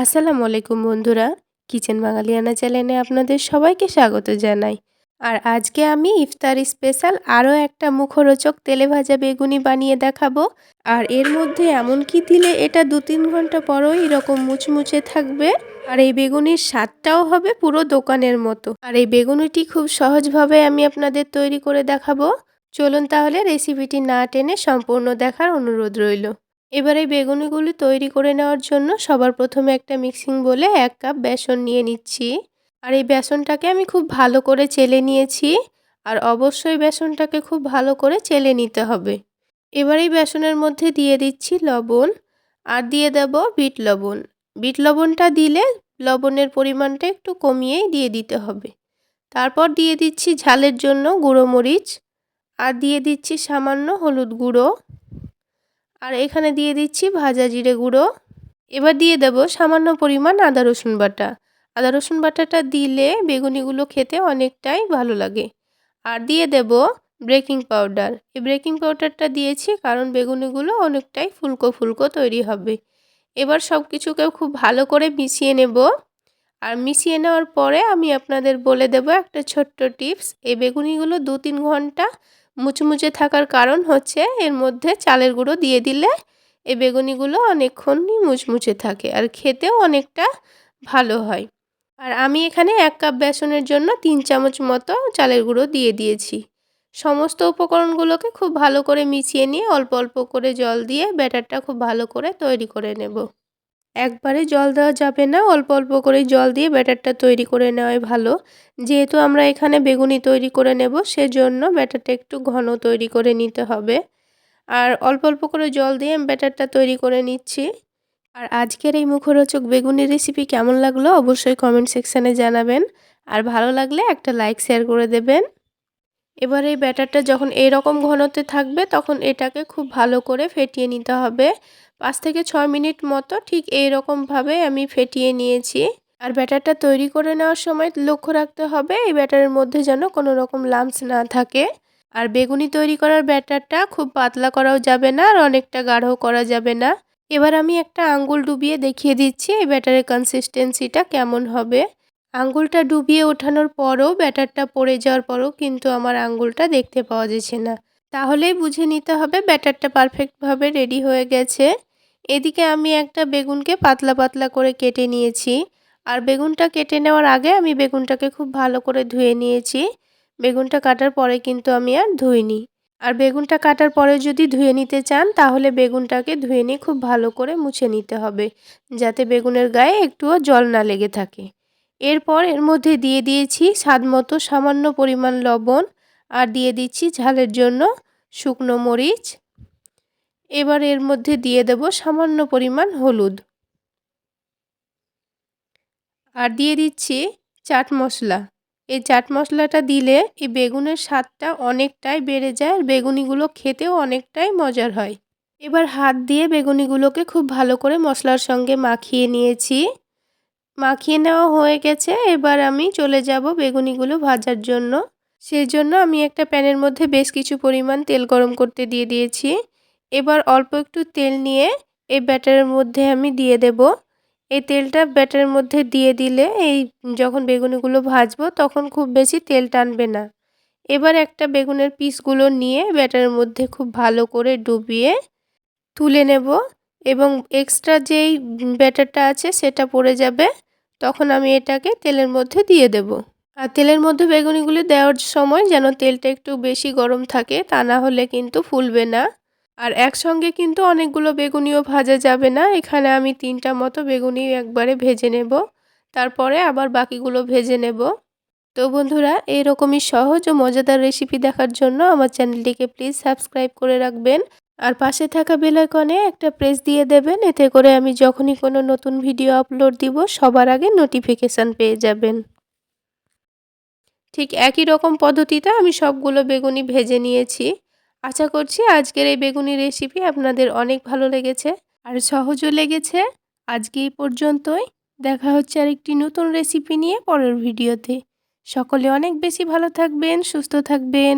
আসসালামু আলাইকুম বন্ধুরা, কিচেন বাঙালিয়ানা চ্যানেলে আপনাদের সবাইকে স্বাগত জানাই। আর আজকে আমি ইফতার স্পেশাল আরও একটা মুখরোচক তেলে ভাজা বেগুনি বানিয়ে দেখাবো। আর এর মধ্যে এমন কি দিলে এটা দু তিন ঘণ্টা পরও এরকম মুচমুচে থাকবে? আর এই বেগুনির স্বাদটাও হবে পুরো দোকানের মতো। আর এই বেগুনিটি খুব সহজভাবে আমি আপনাদের তৈরি করে দেখাবো। চলুন তাহলে রেসিপিটি না টেনে সম্পূর্ণ দেখার অনুরোধ রইল। এবার এই বেগুনিগুলি তৈরি করে নেওয়ার জন্য সবার প্রথমে একটা মিক্সিং বলে এক কাপ বেসন নিয়ে নিচ্ছি। আর এই বেসনটাকে আমি খুব ভালো করে চেলে নিয়েছি। আর অবশ্যই বেসনটাকে খুব ভালো করে চেলে নিতে হবে। এবার এই বেসনের মধ্যে দিয়ে দিচ্ছি লবণ। আর দিয়ে দেব বিট লবণ। বিট লবণটা দিলে লবণের পরিমাণটা একটু কমিয়েই দিয়ে দিতে হবে। তারপর দিয়ে দিচ্ছি ঝালের জন্য গুঁড়ো মরিচ। আর দিয়ে দিচ্ছি সামান্য হলুদ গুঁড়ো। আর এখানে দিয়ে দিচ্ছি ভাজা জিরে গুঁড়ো। এবার দিয়ে দেব সামান্য পরিমাণ আদা রসুন বাটা। আদা রসুন বাটাটা দিলে বেগুনিগুলো খেতে অনেকটাই ভালো লাগে। আর দিয়ে দেব ব্রেকিং পাউডার। এই ব্রেকিং পাউডারটা দিয়েছি কারণ বেগুনিগুলো অনেকটাই ফুলকো ফুলকো তৈরি হবে। এবার সব কিছুকেও খুব ভালো করে মিশিয়ে নেব। আর মিশিয়ে নেওয়ার পরে আমি আপনাদের বলে দেব একটা ছোট্ট টিপস। এই বেগুনিগুলো দু তিন ঘণ্টা মুচমুচে থাকার কারণ হচ্ছে এর মধ্যে চালের গুঁড়ো দিয়ে দিলে এই বেগুনিগুলো অনেকক্ষণই মুচমুচে থাকে আর খেতেও অনেকটা ভালো হয়। আর আমি এখানে এক কাপ বেসনের জন্য তিন চামচ মতো চালের গুঁড়ো দিয়ে দিয়েছি। সমস্ত উপকরণগুলোকে খুব ভালো করে মিশিয়ে নিয়ে অল্প অল্প করে জল দিয়ে ব্যাটারটা খুব ভালো করে তৈরি করে নেব। একবারে জল দেওয়া যাবে না। অল্প অল্প করে জল দিয়ে ব্যাটারটা তৈরি করে নেওয়াই ভালো। যেহেতু আমরা এখানে বেগুনি তৈরি করে নেব, সেজন্য ব্যাটারটা একটু ঘন তৈরি করে নিতে হবে। আর অল্প অল্প করে জল দিয়ে আমি ব্যাটারটা তৈরি করে নিচ্ছি। আর আজকের এই মুখরোচক বেগুনি রেসিপি কেমন লাগল অবশ্যই কমেন্ট সেকশানে জানাবেন। আর ভালো লাগলে একটা লাইক শেয়ার করে দেবেন। এবার এই ব্যাটারটা যখন এরকম ঘনতে থাকবে, তখন এটাকে খুব ভালো করে ফেটিয়ে নিতে হবে। পাঁচ থেকে ছয় মিনিট মতো ঠিক এই রকমভাবে আমি ফেটিয়ে নিয়েছি। আর ব্যাটারটা তৈরি করে নেওয়ার সময় লক্ষ্য রাখতে হবে এই ব্যাটারের মধ্যে যেন কোনো রকম লামস না থাকে। আর বেগুনি তৈরি করার ব্যাটারটা খুব পাতলা করাও যাবে না আর অনেকটা গাঢ় করা যাবে না। এবার আমি একটা আঙ্গুল ডুবিয়ে দেখিয়ে দিচ্ছি এই ব্যাটারের কনসিস্টেন্সিটা কেমন হবে। আঙ্গুলটা ডুবিয়ে ওঠানোর পরও ব্যাটারটা পড়ে যাওয়ার পরও কিন্তু আমার আঙ্গুলটা দেখতে পাওয়া যাচ্ছে না। তাহলেই বুঝে নিতে হবে ব্যাটারটা পারফেক্টভাবে রেডি হয়ে গেছে। এদিকে আমি একটা বেগুনকে পাতলা পাতলা করে কেটে নিয়েছি। আর বেগুনটা কেটে নেওয়ার আগে আমি বেগুনটাকে খুব ভালো করে ধুয়ে নিয়েছি। বেগুনটা কাটার পরে কিন্তু আমি আর ধুইনি। আর বেগুনটা কাটার পরে যদি ধুয়ে নিতে চান, তাহলে বেগুনটাকে ধুয়ে নিয়ে খুব ভালো করে মুছে নিতে হবে, যাতে বেগুনের গায়ে একটুও জল না লেগে থাকে। এরপর এর মধ্যে দিয়ে দিয়েছি স্বাদ মতো সামান্য পরিমাণ লবণ আর দিয়ে দিচ্ছি ঝালের জন্য শুকনো মরিচ এবার এর মধ্যে দিয়ে দেব সামান্য পরিমাণ হলুদ। আর দিয়ে দিচ্ছি চাট মশলা। এই চাট মশলাটা দিলে এই বেগুনের স্বাদটা অনেকটাই বেড়ে যায় আর বেগুনিগুলো খেতেও অনেকটাই মজার হয়। এবার হাত দিয়ে বেগুনিগুলোকে খুব ভালো করে মশলার সঙ্গে মাখিয়ে নিয়েছি। মাখিয়ে নেওয়া হয়ে গেছে, এবার আমি চলে যাব বেগুনিগুলো ভাজার জন্য। সেই জন্য আমি একটা প্যানের মধ্যে বেশ কিছু পরিমাণ তেল গরম করতে দিয়ে দিয়েছি। এবার অল্প একটু তেল নিয়ে এই ব্যাটারের মধ্যে আমি দিয়ে দেব। এই তেলটা ব্যাটারের মধ্যে দিয়ে দিলে এই যখন বেগুনিগুলো ভাজবো তখন খুব বেশি তেল টানবে না। এবার একটা বেগুনের পিসগুলো নিয়ে ব্যাটারের মধ্যে খুব ভালো করে ডুবিয়ে তুলে নেব এবং এক্সট্রা যেই ব্যাটারটা আছে সেটা পড়ে যাবে, তখন আমি এটাকে তেলের মধ্যে দিয়ে দেব। আর তেলের মধ্যে বেগুনিগুলি দেওয়ার সময় যেন তেলটা একটু বেশি গরম থাকে তা না হলে কিন্তু ফুলবে না। আর একসঙ্গে কিন্তু অনেকগুলো বেগুনিও ভাজা যাবে না। এখানে আমি তিনটা মতো বেগুনি একবারে ভেজে নেব। তারপরে আবার বাকিগুলো ভেজে নেব। তো বন্ধুরা এরকমই সহজ ও মজাদার রেসিপি দেখার জন্য আমার চ্যানেলটিকে প্লিজ সাবস্ক্রাইব করে রাখবেন। আর পাশে থাকা বেলাইকনে একটা প্রেস দিয়ে দেবেন। এতে করে আমি যখনই কোনো নতুন ভিডিও আপলোড দিব, সবার আগে নোটিফিকেশান পেয়ে যাবেন। ঠিক একই রকম পদ্ধতিতে আমি সবগুলো বেগুনি ভেজে নিয়েছি। আশা করছি আজকের এই বেগুনি রেসিপি আপনাদের অনেক ভালো লেগেছে আর সহজও লেগেছে। আজকে এই পর্যন্তই। দেখা হচ্ছে আর একটি নতুন রেসিপি নিয়ে পরের ভিডিওতে সকলে অনেক বেশি ভালো থাকবেন, সুস্থ থাকবেন।